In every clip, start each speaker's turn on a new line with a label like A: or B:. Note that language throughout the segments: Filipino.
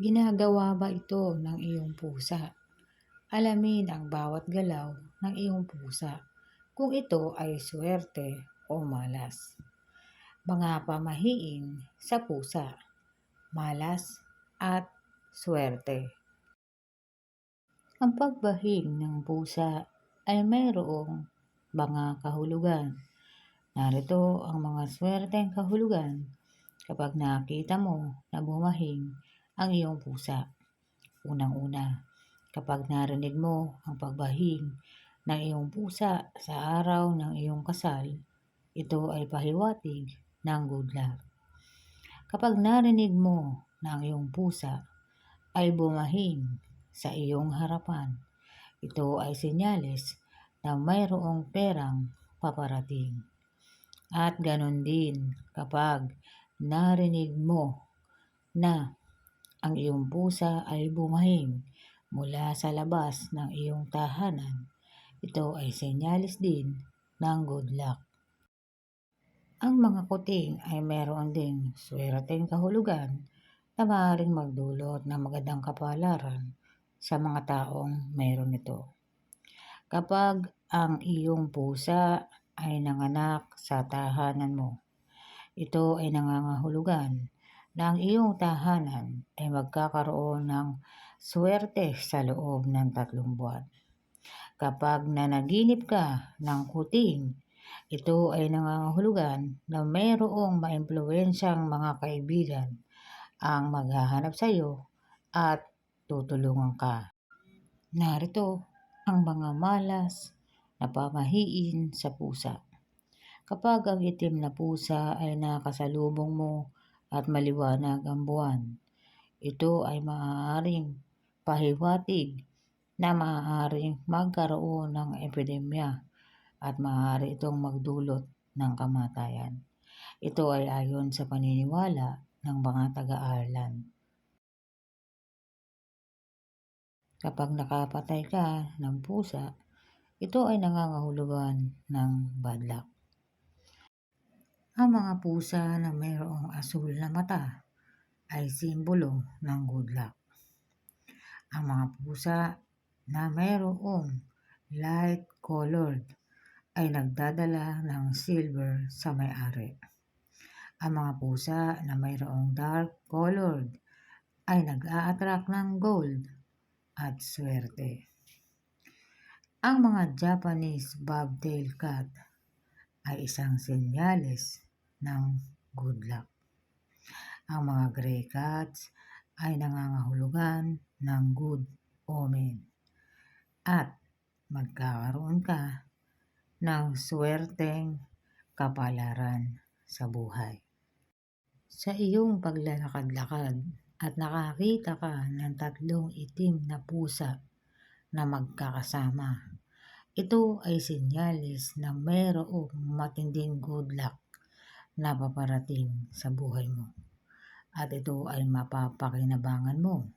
A: Ginagawa ba ito ng iyong pusa? Alamin ang bawat galaw ng iyong pusa kung ito ay swerte o malas. Mga pamahiin sa pusa, malas at swerte. Ang pagbahing ng pusa ay mayroong mga kahulugan. Narito ang mga swerteng kahulugan kapag nakita mo na bumahing ang iyong pusa. Unang-una, kapag narinig mo ang pagbahing ng iyong pusa sa araw ng iyong kasal, ito ay pahiwatig ng good luck. Kapag narinig mo na ang iyong pusa ay bumahing sa iyong harapan. Ito ay senyales na mayroong perang paparating. At ganon din kapag narinig mo na ang iyong pusa ay bumahing mula sa labas ng iyong tahanan. Ito ay senyales din ng good luck. Ang mga kuting ay meron ding swerteng kahulugan na maaaring magdulot ng magandang kapalaran sa mga taong mayroon ito. Kapag ang iyong pusa ay nanganak sa tahanan mo, ito ay nangangahulugan ang iyong tahanan ay magkakaroon ng swerte sa loob ng tatlong buwan. Kapag nanaginip ka ng kuting, ito ay nangangahulugan na mayroong maimpluwensyang mga kaibigan ang maghahanap sa iyo at tutulungan ka. Narito ang mga malas na pamahiin sa pusa. Kapag ang itim na pusa ay nakasalubong mo at maliwanag ang buwan, ito ay maaaring pahiwatig na maaaring magkaroon ng epidemya at maaari itong magdulot ng kamatayan. Ito ay ayon sa paniniwala ng mga taga-Ireland. Kapag nakapatay ka ng pusa, ito ay nangangahulugan ng bad luck. Ang mga pusa na mayroong asul na mata ay simbolo ng good luck. Ang mga pusa na mayroong light colored ay nagdadala ng silver sa may-ari. Ang mga pusa na mayroong dark colored ay nag-a-attract ng gold at swerte. Ang mga Japanese bobtail cat ay isang senyales ng good luck. Ang mga gray cats ay nangangahulugan ng good omen at magkakaroon ka ng swerteng kapalaran sa buhay. Sa iyong paglalakad-lakad, at nakakita ka ng tatlong itim na pusa na magkakasama. Ito ay sinyalis na mayroong matinding good luck na paparating sa buhay mo. At ito ay mapapakinabangan mo.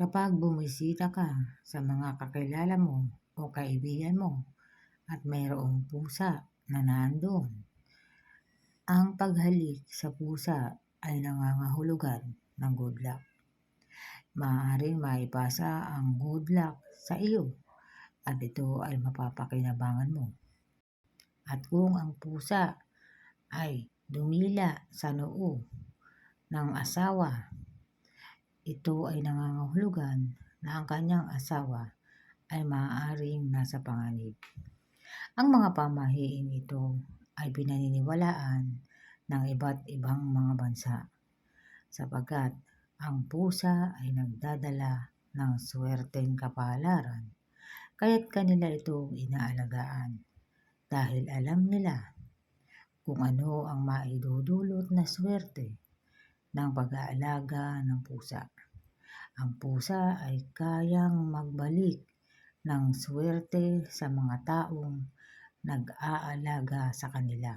A: Kapag bumisita ka sa mga kakilala mo o kaibigan mo at mayroong pusa na nandoon, ang paghalik sa pusa ay nangangahulugan ng good luck. Maaaring maipasa ang good luck sa iyo at ito ay mapapakinabangan mo. At kung ang pusa ay dumila sa noo ng asawa, ito ay nangangahulugan na ang kanyang asawa ay maaaring nasa panganib. Ang mga pamahiin ito ay pinaniniwalaan ng iba't ibang mga bansa sapagkat ang pusa ay nagdadala ng swerteng kapalaran kaya't kanila itong inaalagaan dahil alam nila kung ano ang maidudulot na swerte ng pag-aalaga ng pusa. Ang pusa ay kayang magbalik ng swerte sa mga taong nag-aalaga sa kanila.